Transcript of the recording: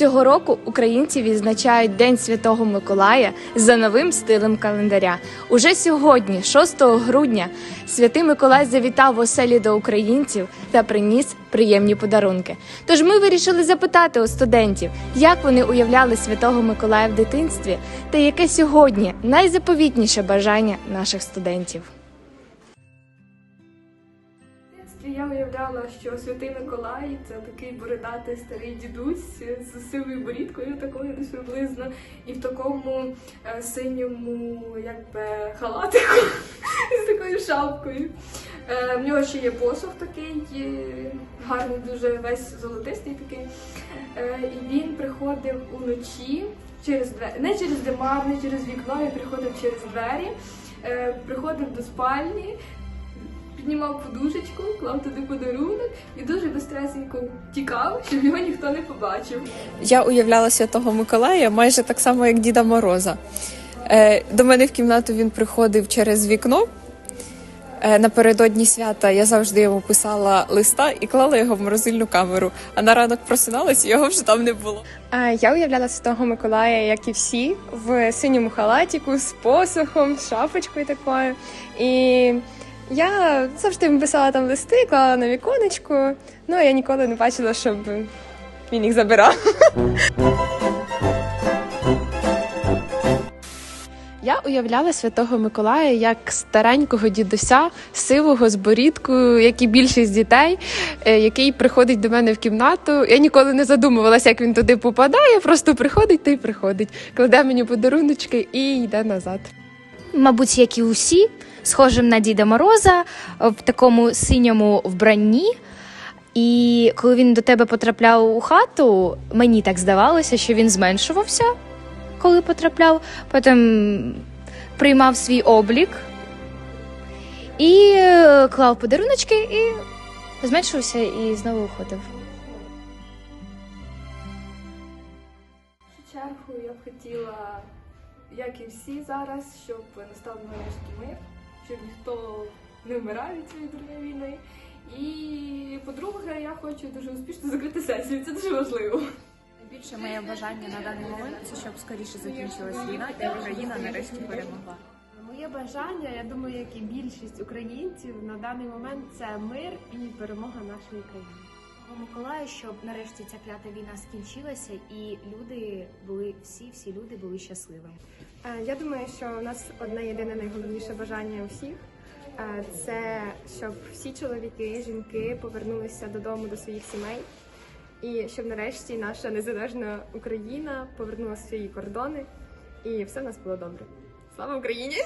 Цього року українці відзначають День Святого Миколая за новим стилем календаря. Уже сьогодні, 6 грудня, святий Миколай завітав в оселі до українців та приніс приємні подарунки. Тож ми вирішили запитати у студентів, як вони уявляли святого Миколая в дитинстві та яке сьогодні найзаповітніше бажання наших студентів. Дитинстві я уявляла, що Святий Миколай це такий бородатий старий дідусь з сивою борідкою, такою десь приблизно, і в такому е, синьому якби халатику з такою шапкою. Е, в нього ще є посох такий е, гарний, дуже весь золотистий такий. І він приходив уночі через двері, не через димар, не через вікно, він приходив через двері, приходив до спальні піднімав подушечку, клав туди подарунок і дуже безстресенько тікав, щоб його ніхто не побачив. Я уявляла Святого Миколая майже так само, як Діда Мороза. Е, До мене в кімнату він приходив через вікно. Е, Напередодні свята я завжди йому писала листа і клала його в морозильну камеру. А на ранок просиналась, і його вже там не було. Я уявляла Святого Миколая, як і всі, в синьому халатіку з посохом, з шапочкою такою. І я завжди йому писала там листи, клала на віконечку. Ну а я ніколи не бачила, щоб він їх забирав. Я уявляла святого Миколая як старенького дідуся, сивого з борідкою, як і більшість дітей, е, який приходить до мене в кімнату. Я ніколи не задумувалася, як він туди попадає, просто приходить та й приходить, кладе мені подаруночки і йде назад. мабуть, як і усі, схожим на Діда Мороза в такому синьому вбранні. І коли він до тебе потрапляв у хату, мені так здавалося, що він зменшувався, коли потрапляв, потім приймав свій облік і е, клав подаруночки і зменшувався і знову уходив. Чергу я б хотіла, як і всі зараз, щоб настав нарешті мир, щоб ніхто не вмирав від цієї дурної війни. І по-друге, я хочу дуже успішно закрити сесію. Це дуже важливо. Найбільше моє бажання на даний момент це щоб скоріше закінчилась війна і Україна нарешті перемогла. Моє бажання, я думаю, як і більшість українців на даний момент це мир і перемога нашої країни. Миколаю, щоб нарешті ця клята війна скінчилася і люди були всі, всі люди були щасливі. Е, Я думаю, що у нас одне єдине найголовніше бажання у всіх. е, Це щоб всі чоловіки, жінки повернулися додому до своїх сімей, і щоб нарешті наша незалежна Україна повернула свої кордони, і все в нас було добре. Слава Україні!